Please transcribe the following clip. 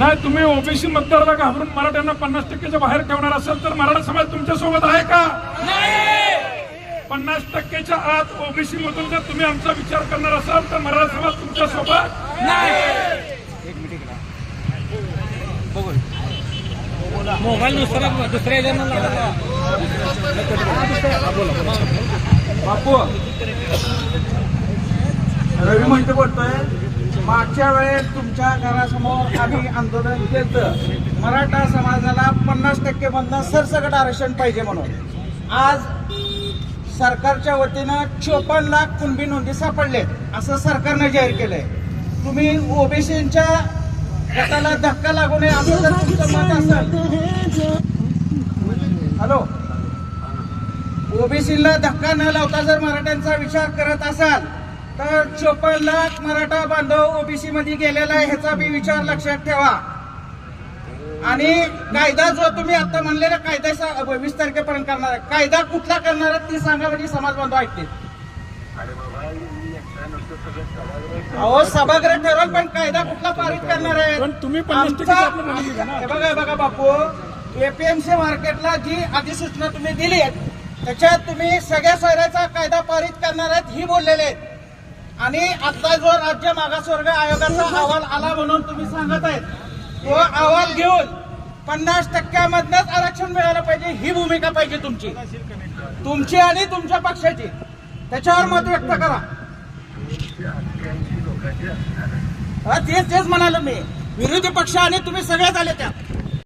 नाही तुम्ही ओबीसी मतदाराला घाबरून मराठ्यांना पन्नास टक्क्याच्या बाहेर ठेवणार असाल तर मराठा समाज तुमच्यासोबत आहे का? पन्नास टक्क्याच्या आत ओबीसी मधून जर तुम्ही आमचा विचार करणार असाल तर मराठा समाज तुमच्यासोबत मोबाईल दुसरा दुसऱ्या बापू रवी म्हणतो बोलतोय. मागच्या वेळेस तुमच्या घरासमोर आम्ही आंदोलन केलं मराठा समाजाला पन्नास टक्के मधनं सरसकट आरक्षण पाहिजे म्हणून. आज सरकारच्या वतीनं चोपन्न लाख कुणबी नोंदी सापडलेत असं सरकारनं जाहीर केलंय. तुम्ही ओबीसीच्या गटाला धक्का लागू नये असं जर तुमचं मत असेल. हॅलो? ओबीसीला धक्का न लावता जर मराठ्यांचा विचार करत असाल तर चोपन्न लाख मराठा बांधव ओबीसी मध्ये गेलेला आहे ह्याचा बी विचार लक्षात ठेवा. आणि कायदा जो तुम्ही आता म्हणलेला कायदा वीस तारखेपर्यंत करणार आहे. कायदा कुठला करणार आहे ती सांगा म्हणजे समाज बांधव ऐकते अहो सभागृह ठरवल पण कायदा कुठला पारित करणार आहे. हे बघा बघा बापू एपीएमसी मार्केटला जी अधिसूचना तुम्ही दिली आहे त्याच्यात तुम्ही सगळ्या सोयऱ्याचा कायदा पारित करणार आहेत ही बोललेले आहेत. आणि आता जो राज्य मागासवर्ग आयोगाचा अहवाल आला म्हणून तुम्ही सांगत आहेत तो अहवाल घेऊन पन्नास टक्क्यामधनच आरक्षण मिळालं पाहिजे ही भूमिका पाहिजे तुमची. तुमची आणि तुमच्या पक्षाची. त्याच्यावर मत व्यक्त करा. तेच तेच म्हणालो मी. विरोधी पक्ष आणि तुम्ही सगळेच आले त्यात.